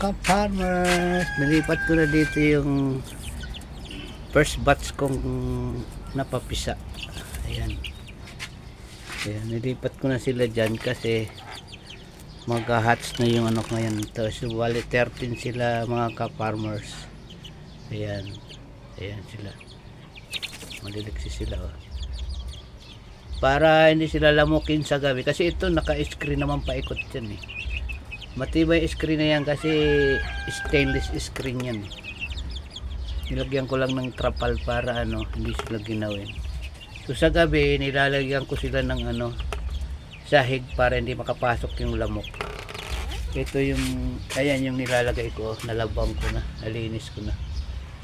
ka-farmers, nilipat ko na dito yung first batch kong napapisa. Ayan. Ayan, nilipat ko na sila dyan kasi mag-hatch na yung ano ngayon. Tapos bali 13 sila mga ka-farmers. Ayan. Ayan sila. Maliliksi sila oh. Para hindi sila lamukin sa gabi. Kasi ito naka-screen naman paikot yan eh. Matibay screen na yan kasi stainless screen yan. Nilagyan ko lang ng trapal para ano, hindi sila ginawin. So sa gabi, nilalagyan ko sila ng ano, sahig para hindi makapasok yung lamok. Ito yung, ayan yung nilalagay ko, nalabang ko na, nalinis ko na.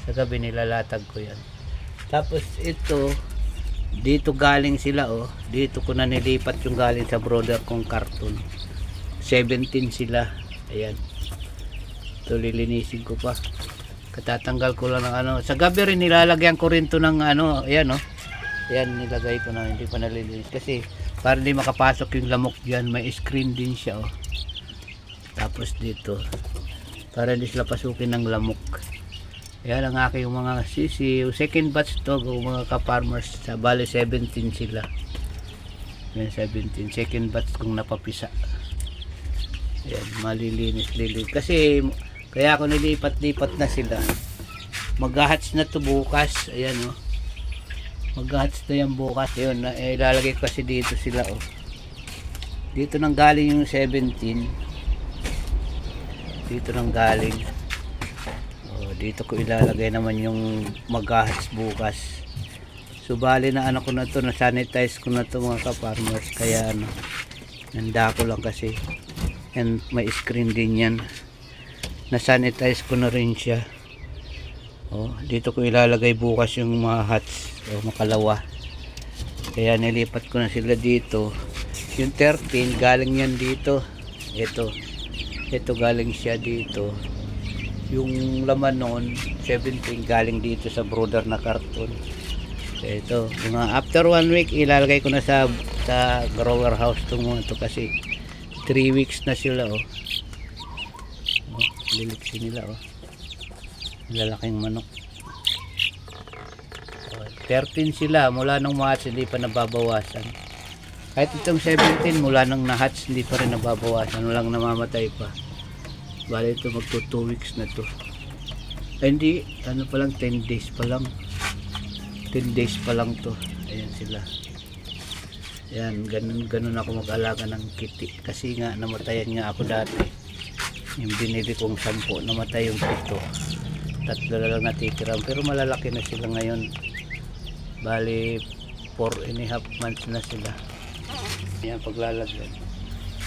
Sa gabi nilalatag ko yan. Tapos ito, dito galing sila oh, dito ko na nilipat yung galing sa brother kong karton. 17 sila. Ayan. Ito lilinisin ko pa. Katatanggal ko lang ng ano. Sa gabi rin nilalagyan ko rin to ng ano. Ayan oh. Ayan nilagay ko na. Hindi pa nalilinis. Kasi para hindi makapasok yung lamok dyan. May screen din siya oh. Tapos dito. Para hindi sila pasukin ng lamok. Ayan ang aking mga sisiw. Second batch to mga ka-farmers. Sa bali 17 sila. Ayan 17. Second batch kong napapisa. Ayan, malilinis lilis. Kasi kaya ako nilipat-lipat na sila. Mag-hatch na to bukas. Ayan oh. Mag-hatch na yan bukas. Ayun, na, eh, ilalagay ko kasi dito sila oh. Dito nang galing yung 17. Dito nang galing. Oh, dito ko ilalagay naman yung mag-hatch bukas. So bali na ano ko na to, na-sanitize ko na to mga ka-farmers. Kaya ano, nanda ko lang kasi and may screen din yan. Na-sanitize ko na rin siya. Oh, dito ko ilalagay bukas yung mga hats o makalawa kaya nilipat ko na sila dito. Yung 13 galing yan dito. Ito. Ito galing siya dito. Yung laman noon 17 galing dito sa brother na karton. Ito. Mga after one week ilalagay ko na sa sa grower house to mga to kasi 3 weeks na sila oh. oh liliksi nila oh. Lalaking manok. Oh, 13 sila mula nung hatch hindi pa nababawasan. Kahit itong 17 mula nung na-hatch hindi pa rin nababawasan. Walang namamatay pa. Bali ito magto 2 weeks na to. Ay, hindi, ano pa lang 10 days pa lang. 10 days pa lang to. Ayan sila. Yan, ganun, ganun ako mag-alaga ng kiti. Kasi nga, namatayan nga ako dati. Yung binili kong sampo, namatay yung pito. Tatlo na lang natitiram. Pero malalaki na sila ngayon. Bali, 4 and a half months na sila. Yan, paglalagyan.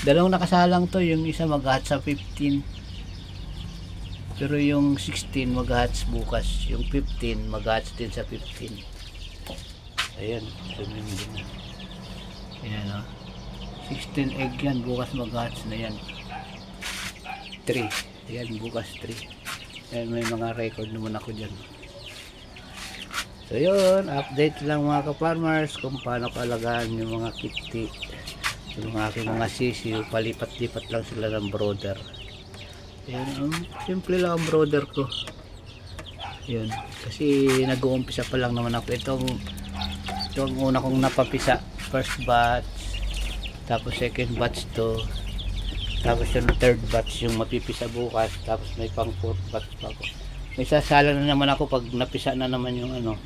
Dalawang nakasalang to. Yung isa mag-hatch sa 15. Pero yung 16 mag-hatch bukas. Yung 15 mag-hatch din sa 15. Ayan, sumindi na. Ayan o. 16 egg yan. Bukas mag-hatch na yan. 3. Ayan, bukas 3. Ayan, may mga record naman ako dyan. So yun, update lang mga ka-farmers kung paano kalagaan yung mga kitty. Yung aking mga sisiyo, palipat-lipat lang sila ng brother. Ayan, um, simple lang ang brother ko. Yun, kasi nag-uumpisa pa lang naman ako. Itong, itong una kong napapisa, first batch, tapos second batch to, tapos yung third batch yung mapipisa bukas, tapos may pang fourth batch pa ako. May sasala na naman ako pag napisa na naman yung ano.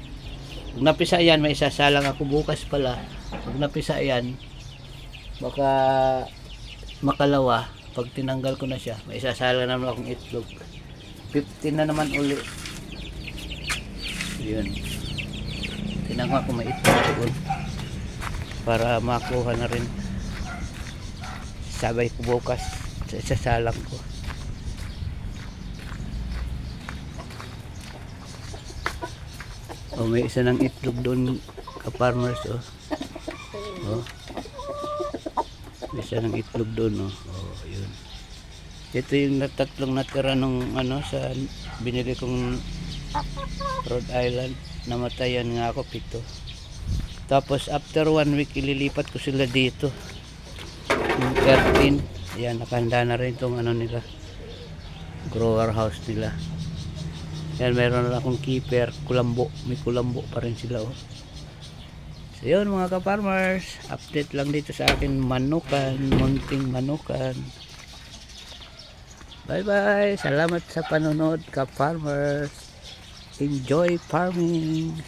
Pag napisa yan, may isasalang ako bukas pala. Pag napisa yan, baka makalawa, pag tinanggal ko na siya, may isasala na naman akong itlog. 15 na naman uli. Yun. Tinanggal ko may itlog doon. Para makuha na rin. Sabay ko bukas sa isasalang ko. Oh, may isa ng itlog doon ka-farmers oh. Oh. May isa ng itlog doon oh. Oh, yun. Ito yung natatlong natira nung ano sa binili kong Rhode Island. Namatayan nga ako pito. Tapos after one week ililipat ko sila dito. Yung 13. Ayan, nakahanda na rin itong ano nila. grower house nila. Yan, meron na akong keeper, kulambo. May kulambo pa rin sila, oh. So, yun mga ka-farmers. Update lang dito sa akin manukan, munting manukan. Bye-bye. Salamat sa panonood ka-farmers. Enjoy farming.